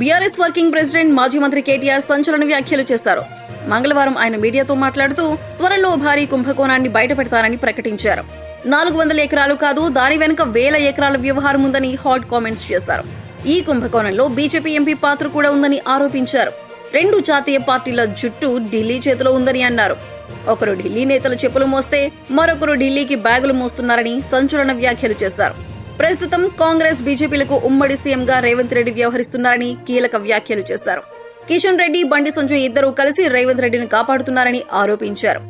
BRS working president మాజీ మంత్రి కేటీఆర్ సంచలన వ్యాఖ్యలు చేశారు. మంగళవారం ఆయన మీడియాతో మాట్లాడుతూ త్వరలో భారీ కుంభకోణాన్ని బయటపెడతానని ప్రకటించారు. నాలుగు వందల ఎకరాలు కాదు దాని వెనుక వేల ఎకరాల వ్యవహారం ఉందని హాట్ కామెంట్స్ చేశారు. ఈ కుంభకోణంలో బీజేపీ ఎంపీ పాత్ర కూడా ఉందని ఆరోపించారు. రెండు జాతీయ పార్టీల జుట్టు ఢిల్లీ చేతిలో ఉందని అన్నారు. ఒకరు ఢిల్లీ నేతలు చెప్పులు మోస్తే మరొకరు ఢిల్లీకి బ్యాగులు మోస్తున్నారని సంచలన వ్యాఖ్యలు చేశారు. ప్రస్తుతం కాంగ్రెస్ బీజేపీలకు ఉమ్మడి సీఎంగా రేవంత్ రెడ్డి వ్యవహరిస్తున్నారని కీలక వ్యాఖ్యలు చేశారు. కిషన్ రెడ్డి బండి సంజయ్ ఇద్దరూ కలిసి రేవంత్ రెడ్డిని కాపాడుతున్నారని ఆరోపించారు.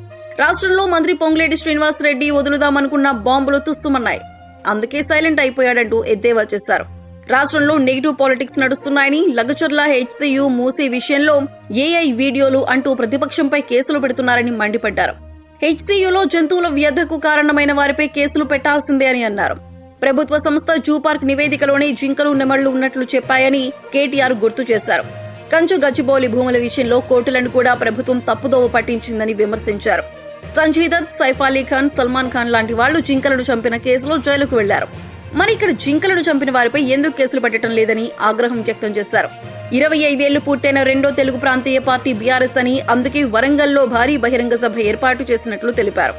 రాష్ట్రంలో మంత్రి పొంగులేటి శ్రీనివాస్ రెడ్డి వదులుదామనుకున్న బాంబులు తుస్సుమన్నాయి. అందుకే సైలెంట్ అయిపోయాడంటూ ఎద్దేవా చేశారు. రాష్ట్రంలో నెగిటివ్ పాలిటిక్స్ నడుస్తున్నాయని లగచర్ల హెచ్సియు మూసీ విషయంలో ఏఐ వీడియోలు అంటూ ప్రతిపక్షంపై కేసులు పెడుతున్నారని మండిపడ్డారు. హెచ్సియులో జంతువుల వ్యధకు కారణమైన వారిపై కేసులు పెట్టాల్సిందే అని అన్నారు. ప్రభుత్వ సంస్థ జూ పార్క్ నివేదికలోనే జింకలు నెమళ్ళు ఉన్నట్లు చెప్పాయని కేటీఆర్ గుర్తు చేశారు. కంచు గచ్చిబౌలి భూముల విషయంలో కోర్టులను కూడా ప్రభుత్వం తప్పుదోవ పట్టించిందని విమర్శించారు. సంజయ్ దత్ సైఫ్ అలీ ఖాన్ సల్మాన్ ఖాన్ లాంటి వాళ్ళు జింకలను చంపిన కేసులో జైలుకు వెళ్ళారు. మరి ఇక్కడ జింకలను చంపిన వారిపై ఎందుకు కేసులు పెట్టడం లేదని ఆగ్రహం వ్యక్తం చేశారు. ఇరవై ఐదేళ్ళు పూర్తయిన రెండో తెలుగు ప్రాంతీయ పార్టీ బీఆర్ఎస్ అని అందుకే వరంగల్లో భారీ బహిరంగ సభ ఏర్పాటు చేసినట్లు తెలిపారు.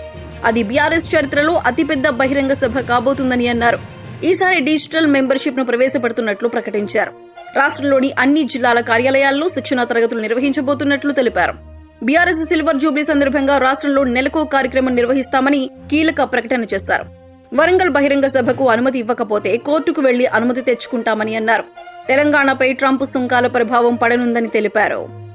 అది బీఆర్ఎస్ చరిత్రలో అతిపెద్ద బహిరంగ సభ కాబోతుందని అన్నారు. ఈసారి డిజిటల్ మెంబర్షిప్ను ప్రవేశపెడుతున్నట్లు ప్రకటించారు. రాష్ట్రంలోని అన్ని జిల్లాల కార్యాలయాల్లో శిక్షణా తరగతులు నిర్వహించబోతున్నట్లు తెలిపారు. బీఆర్ఎస్ సిల్వర్ జూబ్లీ సందర్భంగా రాష్ట్రంలో నెలకో కార్యక్రమం నిర్వహిస్తామని కీలక ప్రకటన చేశారు. వరంగల్ బహిరంగ సభకు అనుమతి ఇవ్వకపోతే కోర్టుకు వెళ్ళి అనుమతి తెచ్చుకుంటామని అన్నారు. తెలంగాణపై ట్రంప్ సుంకాల ప్రభావం పడనుందని తెలిపారు.